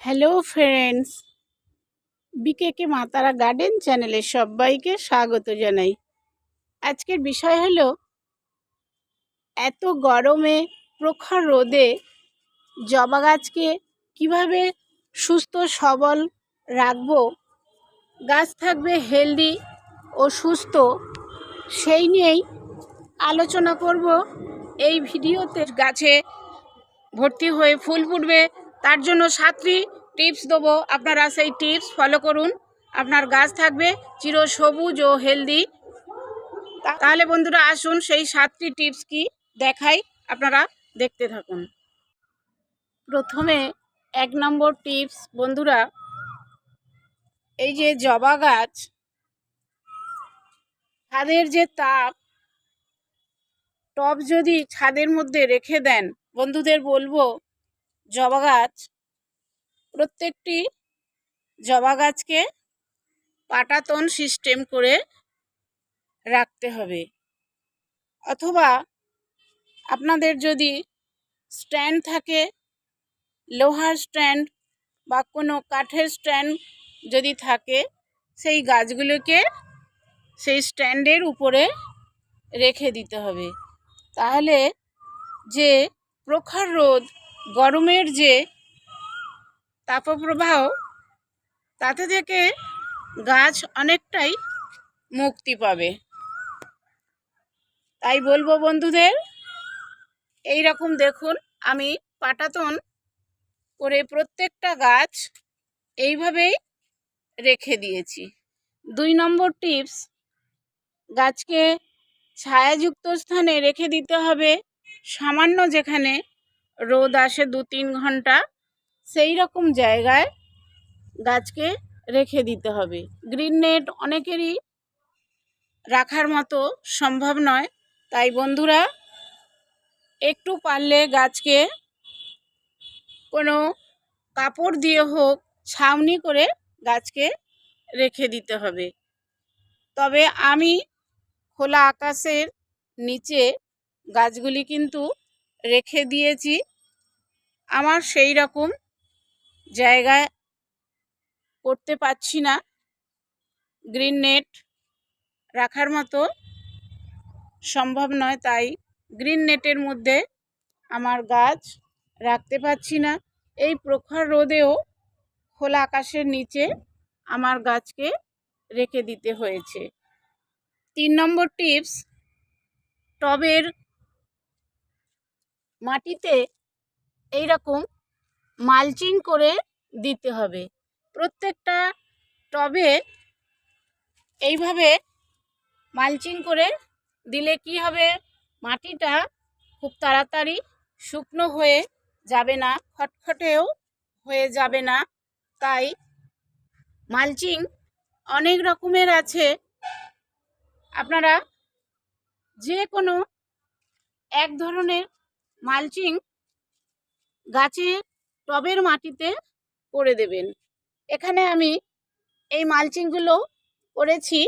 Hello friends বিকেকে মাতারা garden চ্যানেলে সবাইকে স্বাগত জানাই। আজকের বিষয় হলো, এত গরমে প্রখর রোদে জবা গাছকে কীভাবে সুস্থ সবল রাখব, গাছ থাকবে হেলদি ও সুস্থ, সেই নিয়েই আলোচনা করব। এই ভিডিওতে গাছে ভর্তি হয়ে ফুল ফুটবে তার জন্য সাতটি টিপস দেবো। আপনারা সেই টিপস ফলো করুন। আপনার গাছ থাকবে চির সবুজ ও হেলদি তাহলে বন্ধুরা আসুন সেই সাতটি টিপস কি দেখাই। আপনারা দেখতে থাকুন। প্রথমে এক নম্বর টিপস বন্ধুরা, এই যে জবা গাছ, ছাদের যে তাপ, টব যদি ছাদের মধ্যে রেখে দেন, বন্ধুদের বলব জবা গাছ, প্রত্যেকটি জবা গাছকে পাটাতন সিস্টেম করে রাখতে হবে। অথবা আপনাদের যদি স্ট্যান্ড থাকে, লোহার স্ট্যান্ড বা কোনো কাঠের স্ট্যান্ড যদি থাকে, সেই গাছগুলোকে সেই স্ট্যান্ডের উপরে রেখে দিতে হবে। তাহলে যে প্রখর রোদ গরমের যে তাপপ্রবাহ, তাতে থেকে গাছ অনেকটাই মুক্তি পাবে। তাই বলব বন্ধুদের এই রকম দেখুন, আমি পাটাতন করে প্রত্যেকটা গাছ এইভাবেই রেখে দিয়েছি। দুই নম্বর টিপস, গাছকে ছায়াযুক্ত স্থানে রেখে দিতে হবে, সামান্য যেখানে রোদ আসে দু তিন ঘণ্টা, সেই রকম জায়গায় গাছকে রেখে দিতে হবে। গ্রিন নেট অনেকেরই রাখার মতো সম্ভব নয়। তাই বন্ধুরা, একটু পারলে গাছকে কোনো কাপড় দিয়ে হোক, ছাউনি করে গাছকে রেখে দিতে হবে। তবে আমি খোলা আকাশের নিচে গাছগুলি কিন্তু রেখে দিয়েছি। আমার সেই রকম জায়গায় করতে পারছি না। গ্রিন নেট রাখার মতো সম্ভব নয়, তাই গ্রিন নেটের মধ্যে আমার গাছ রাখতে পারছি না। এই প্রখর রোদেও খোলা আকাশের নিচে আমার গাছকে রেখে দিতে হয়েছে। তিন নম্বর টিপস, টবের মাটিতে এই রকম মালচিং করে দিতে হবে। প্রত্যেকটা টবে এইভাবে মালচিং করে দিলে কি হবে? মাটিটা খুব তাড়াতাড়ি শুকনো হয়ে যাবে না, খটখটেও হয়ে যাবে না। তাই মালচিং অনেক রকমের আছে। আপনারা যে কোনো এক ধরনের মালচিং গাছে টবের মাটিতে করে দেবেন। এখানে আমি এই মালচিংগুলো করেছি।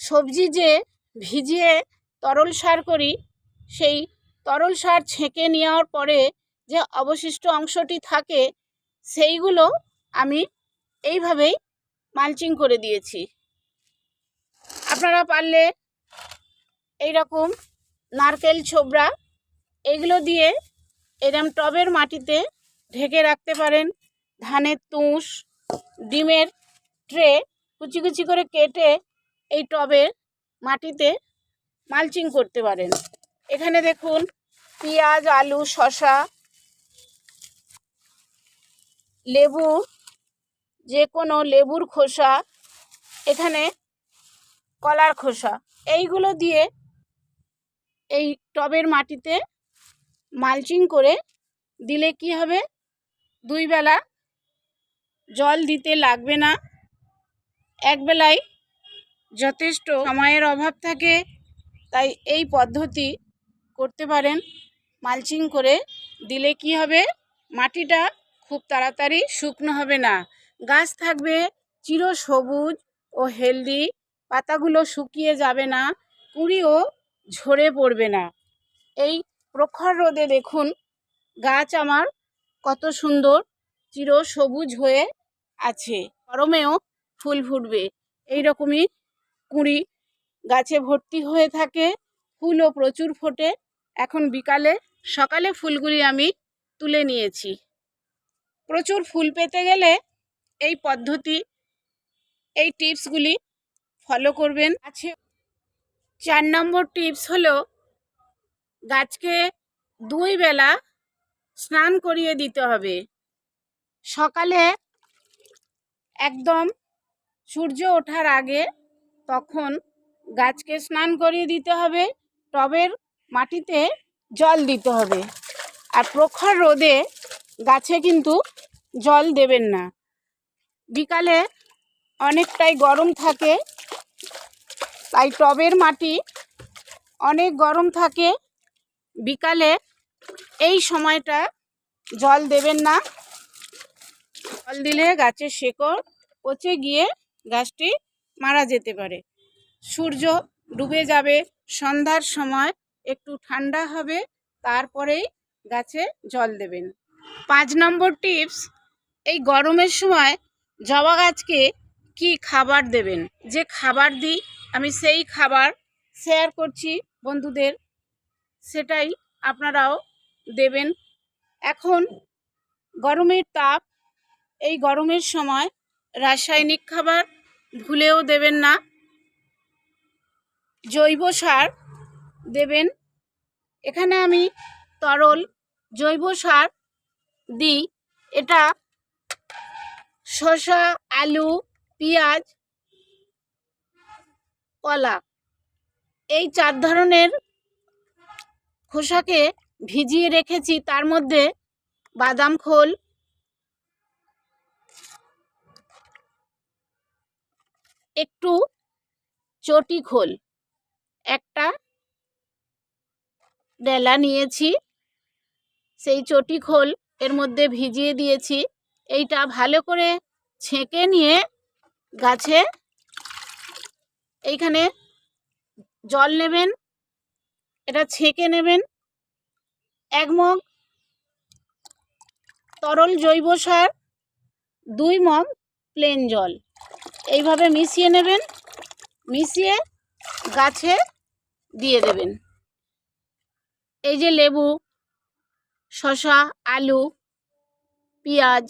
সবজি যে ভিজিয়ে তরল সার করি, সেই তরল সার ছেঁকে নেওয়ার পরে যে অবশিষ্ট অংশটি থাকে, সেইগুলো আমি এইভাবেই মালচিং করে দিয়েছি। আপনারা পারলে এই রকম নারকেল ছোবড়া, এগুলো দিয়ে এরম টবের মাটিতে ঢেকে রাখতে পারেন। ধানের তুষ, ডিমের ট্রে কুচি কুচি করে কেটে এই টবের মাটিতে মালচিং করতে পারেন। এখানে দেখুন, পেঁয়াজ, আলু শশা লেবু যে কোনো লেবুর খোসা, এখানে কলার খোসা, এইগুলো দিয়ে এই টবের মাটিতে মালচিং করে দিলে কি হবে? দুই বেলা জল দিতে লাগবে না। একবেলায় যথেষ্ট সময়ের অভাব থাকে, তাই এই পদ্ধতি করতে পারেন। মালচিং করে দিলে কি হবে? মাটিটা খুব তাড়াতাড়ি শুকনো হবে না। গাছ থাকবে চির সবুজ ও হেলদি, পাতাগুলো শুকিয়ে যাবে না। কুড়িও ঝরে পড়বে না। এই প্রখর রোদে দেখুন গাছ আমার কত সুন্দর, চির সবুজ হয়ে আছে। গরমেও ফুল ফুটবে। এই রকমই কুঁড়ি গাছে ভর্তি হয়ে থাকে, ফুলও প্রচুর ফোটে। এখন বিকালে, সকালে ফুলগুলি আমি তুলে নিয়েছি। প্রচুর ফুল পেতে গেলে এই পদ্ধতি, এই টিপসগুলি ফলো করবেন। আছে চার নম্বর টিপস হলো গাছকে দুই বেলা স্নান করিয়ে দিতে হবে। সকালে একদম সূর্য ওঠার আগে তখন গাছকে স্নান করিয়ে দিতে হবে, টবের মাটিতে জল দিতে হবে। আর প্রখর রোদে গাছে কিন্তু জল দেবেন না। বিকালে অনেকটাই গরম থাকে তাই টবের মাটি অনেক গরম থাকে। বিকালে এই সময়টা জল দেবেন না। জল দিলে গাছের শেকড় পচে গিয়ে গাছটি মারা যেতে পারে। সূর্য ডুবে যাবে, সন্ধ্যার সময় একটু ঠান্ডা হবে, তারপরেই গাছে জল দেবেন। পাঁচ নম্বর টিপস, এই গরমের সময় জবা গাছকে কি খাবার দেবেন? যে খাবার দিই আমি সেই খাবার শেয়ার করছি বন্ধুদের। সেটাই আপনারাও দেবেন। এখন গরমের তাপ, এই গরমের সময় রাসায়নিক খাবার ভুলেও দেবেন না। জৈব সার দেবেন। এখানে আমি তরল জৈব সার দিই। এটা শসা, আলু, পেঁয়াজ কলা। এই চার ধরনের খোসাকে ভিজিয়ে রেখেছি। তার মধ্যে বাদাম খোল, একটু চটি খোল, একটা ডেলা নিয়েছি। সেই চটি খোল এর মধ্যে ভিজিয়ে দিয়েছি। এইটা ভালো করে ছেঁকে নিয়ে গাছে এইখানে জল নেবেন, এটা ছেঁকে নেবেন, এক মগ তরল জৈব সার, দুই মগ প্লেন জল। এইভাবে মিশিয়ে নেবেন, মিশিয়ে গাছে দিয়ে দেবেন। এই যে লেবু, শসা, আলু, পেঁয়াজ,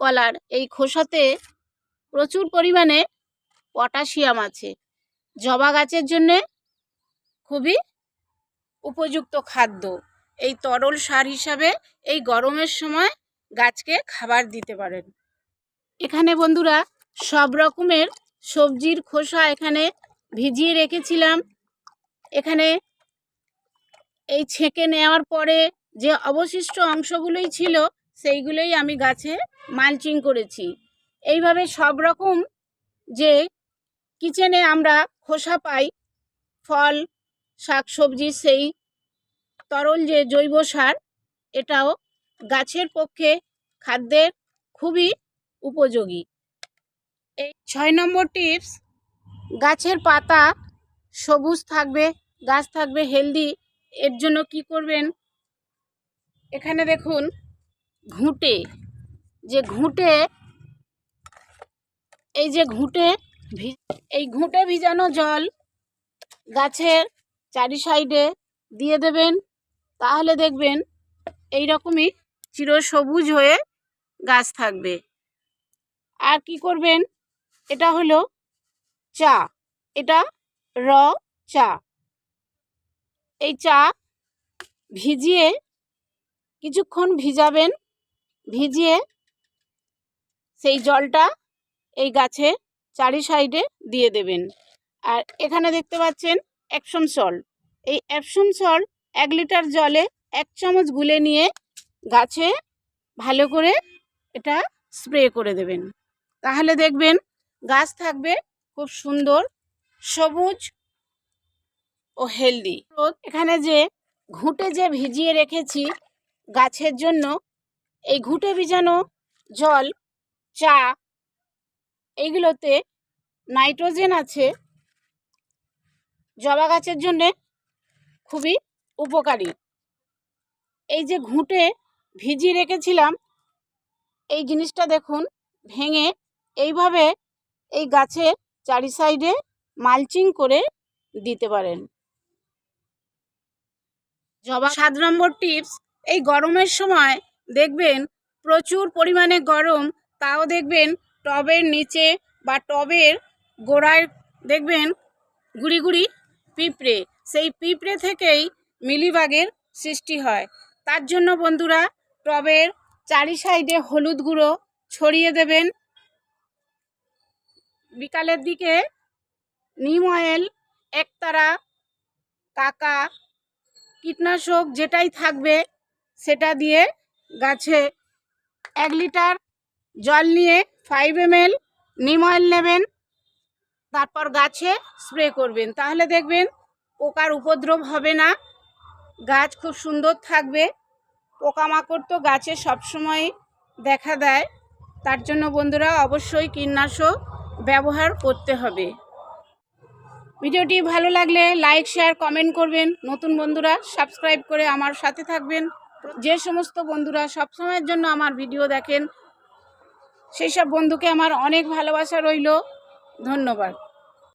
কলার, এই খোসাতে প্রচুর পরিমাণে পটাশিয়াম আছে। জবা গাছের জন্যে খুবই উপযুক্ত খাদ্য। এই তরল সার হিসাবে এই গরমের সময় গাছকে খাবার দিতে পারেন। এখানে বন্ধুরা সব রকমের সবজির খোসা এখানে ভিজিয়ে রেখেছিলাম। এখানে এই ছেঁকে নেওয়ার পরে যে অবশিষ্ট অংশগুলোই ছিল সেইগুলোই আমি গাছে মালচিং করেছি। এইভাবে সব রকম যে কিচেনে আমরা খোসা পাই, ফল শাক সবজি সেই তরল যে জৈব সার, এটাও গাছের পক্ষে খাদ্যের খুবই উপযোগী। এই ছয় নম্বর টিপস, গাছের পাতা সবুজ থাকবে, গাছ থাকবে হেলদি, এর জন্য কি করবেন? এখানে দেখুন, ঘুঁটে, যে ঘুঁটে, এই যে ঘুঁটে এই ঘুঁটে ভিজানো জল গাছের চারি সাইডে দিয়ে দেবেন। তাহলে দেখবেন এই রকমই চিরসবুজ হয়ে গাছ থাকবে। আর কি করবেন? এটা হলো চা। এটা র চা। এই চা ভিজিয়ে কিছুক্ষণ ভিজাবেন। ভিজিয়ে সেই জলটা এই গাছে চারি সাইডে দিয়ে দেবেন। আর এখানে দেখতে পাচ্ছেন অ্যাপসম সল্ট। এই অ্যাপসম সল্ট এক লিটার জলে এক চামচ গুলে নিয়ে গাছে ভালো করে এটা স্প্রে করে দেবেন। তাহলে দেখবেন গাছ থাকবে খুব সুন্দর, সবুজ ও হেলদি। এখানে যে ঘুঁটে যে ভিজিয়ে রেখেছি গাছের জন্য, এই ঘুঁটে ভিজানো জল চা এইগুলোতে নাইট্রোজেন আছে। জবা গাছের জন্যে খুবই উপকারী। এই যে ঘুঁটে ভিজিয়ে রেখেছিলাম, এই জিনিসটা দেখুন, ভেঙে এইভাবে এই গাছের চারি সাইডে মালচিং করে দিতে পারেন। জবা সাত নম্বর টিপস, এই গরমের সময় দেখবেন প্রচুর পরিমাণে গরম, তাও দেখবেন টবের নিচে বা টবের গোড়ায় দেখবেন গুড়ি গুড়ি পিঁপড়ে। সেই পিঁপড়ে থেকেই মিলিবাগের সৃষ্টি হয়। তার জন্য বন্ধুরা টবের চারি সাইডে হলুদ গুঁড়ো ছড়িয়ে দেবেন। বিকালের দিকে নিম অয়েল, একতারা, কাকা, কীটনাশক যেটাই থাকবে সেটা দিয়ে গাছে এক লিটার জল নিয়ে ফাইভ এম এল নিম অয়েল নেবেন তারপর গাছে স্প্রে করবেন। তাহলে দেখবেন পোকার উপদ্রব হবে না। গাছ খুব সুন্দর থাকবে। পোকামাকড় তো গাছে সবসময় দেখা দেয়। তার জন্য বন্ধুরা অবশ্যই কীটনাশক ব্যবহার করতে হবে। ভিডিওটি ভালো লাগলে লাইক শেয়ার কমেন্ট করবেন। নতুন বন্ধুরা সাবস্ক্রাইব করে আমার সাথে থাকবেন। যে সমস্ত বন্ধুরা সবসময়ের জন্য আমার ভিডিও দেখেন সেই সব বন্ধুকে আমার অনেক ভালোবাসা রইল। ধন্যবাদ।